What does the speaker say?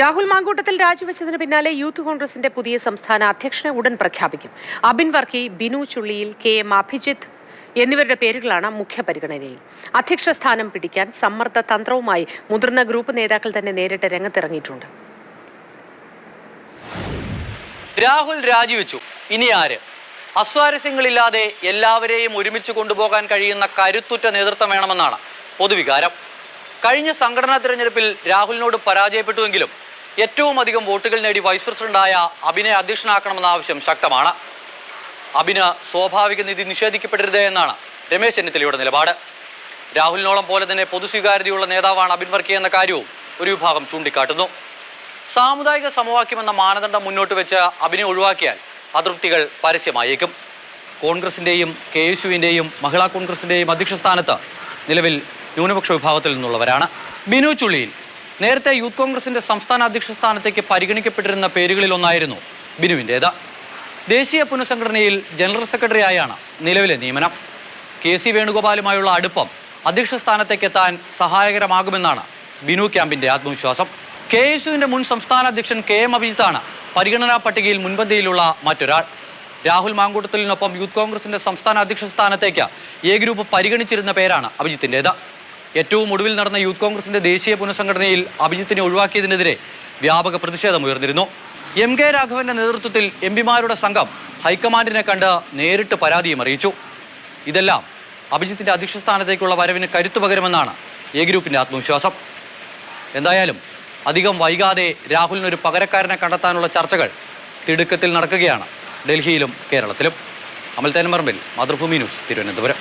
രാഹുൽ മാങ്കൂട്ടത്തിൽ രാജിവെച്ചതിന് പിന്നാലെ യൂത്ത് കോൺഗ്രസിന്റെ പുതിയ സംസ്ഥാന അധ്യക്ഷനെ ഉടൻ പ്രഖ്യാപിക്കും. അബിൻ വർക്കി ബിനു ചുള്ളിയിൽ കെ എം അഭിജിത്ത് എന്നിവരുടെ പേരുകളാണ് മുഖ്യ പരിഗണനയിൽ. അധ്യക്ഷ സ്ഥാനം പിടിക്കാൻ സമ്മർദ്ദ തന്ത്രവുമായി മുതിർന്ന ഗ്രൂപ്പ് നേതാക്കൾ തന്നെ നേരിട്ട് രംഗത്തിറങ്ങിയിട്ടുണ്ട്. രാഹുൽ രാജിവെച്ചു. ഇനി ആര്? അസ്വാരസ്യങ്ങളില്ലാതെ എല്ലാവരെയും ഒരുമിച്ച് കൊണ്ടുപോകാൻ കഴിയുന്ന കരുത്തുറ്റ നേതൃത്വം വേണമെന്നാണ് പൊതുവികാരം. കഴിഞ്ഞ സംഘടനാ തിരഞ്ഞെടുപ്പിൽ രാഹുലിനോട് പരാജയപ്പെട്ടുവെങ്കിലും ഏറ്റവും അധികം വോട്ടുകൾ നേടി വൈസ് പ്രസിഡന്റായ അബിനെ അധ്യക്ഷനാക്കണമെന്ന ആവശ്യം ശക്തമാണ്. അബിന് സ്വാഭാവിക നിധി നിഷേധിക്കപ്പെടരുത് എന്നാണ് രമേശ് ചെന്നിത്തലയുടെ നിലപാട്. രാഹുലിനോളം പോലെ തന്നെ പൊതുസ്വീകാര്യതയുള്ള നേതാവാണ് അബിൻ വർക്കി എന്ന കാര്യവും ഒരു വിഭാഗം ചൂണ്ടിക്കാട്ടുന്നു. സാമുദായിക സമവാക്യം എന്ന മാനദണ്ഡം മുന്നോട്ട് വെച്ച് അബിനെ ഒഴിവാക്കിയാൽ അതൃപ്തികൾ പരസ്യമായേക്കും. കോൺഗ്രസിന്റെയും കെ എസ് യുവിന്റെയും മഹിളാ കോൺഗ്രസിന്റെയും അധ്യക്ഷ സ്ഥാനത്ത് നിലവിൽ ന്യൂനപക്ഷ വിഭാഗത്തിൽ നിന്നുള്ളവരാണ്. ബിനു ചുള്ളിയിൽ. നേരത്തെ യൂത്ത് കോൺഗ്രസിന്റെ സംസ്ഥാന അധ്യക്ഷ സ്ഥാനത്തേക്ക് പരിഗണിക്കപ്പെട്ടിരുന്ന പേരുകളിൽ ഒന്നായിരുന്നു ബിനുവിന്റേത്. ദേശീയ പുനഃസംഘടനയിൽ ജനറൽ സെക്രട്ടറി ആയാണ് നിലവിലെ നിയമനം. കെ സി വേണുഗോപാലുമായുള്ള അടുപ്പം അധ്യക്ഷ സ്ഥാനത്തേക്ക് എത്താൻ സഹായകരമാകുമെന്നാണ് ബിനു ക്യാമ്പിന്റെ ആത്മവിശ്വാസം. കെ എസ് യുവിന്റെ മുൻ സംസ്ഥാന അധ്യക്ഷൻ കെ എം അഭിജിത്താണ് പരിഗണനാ പട്ടികയിൽ മുൻപന്തിയിലുള്ള മറ്റൊരാൾ. രാഹുൽ മാങ്കൂട്ടത്തിലിനൊപ്പം യൂത്ത് കോൺഗ്രസിന്റെ സംസ്ഥാന അധ്യക്ഷ സ്ഥാനത്തേക്ക് എ ഗ്രൂപ്പ് പരിഗണിച്ചിരുന്ന പേരാണ് അഭിജിത്തിന്റെത്. ഏറ്റവും ഒടുവിൽ നടന്ന യൂത്ത് കോൺഗ്രസിന്റെ ദേശീയ പുനഃസംഘടനയിൽ അഭിജിത്തിനെ ഒഴിവാക്കിയതിനെതിരെ വ്യാപക പ്രതിഷേധം ഉയർന്നിരുന്നു. എം കെ രാഘവന്റെ നേതൃത്വത്തിൽ എം പിമാരുടെ സംഘം ഹൈക്കമാൻഡിനെ കണ്ട് നേരിട്ട് പരാതിയും അറിയിച്ചു. ഇതെല്ലാം അഭിജിത്തിന്റെ അധ്യക്ഷ സ്ഥാനത്തേക്കുള്ള വരവിന് കരുത്തു പകരുമെന്നാണ് എ ഗ്രൂപ്പിന്റെ ആത്മവിശ്വാസം. എന്തായാലും അധികം വൈകാതെ രാഹുലിനൊരു പകരക്കാരനെ കണ്ടെത്താനുള്ള ചർച്ചകൾ തിടുക്കത്തിൽ നടക്കുകയാണ് ഡൽഹിയിലും കേരളത്തിലും. അമൽ തേനമറമ്പിൽ മാതൃഭൂമി ന്യൂസ് തിരുവനന്തപുരം.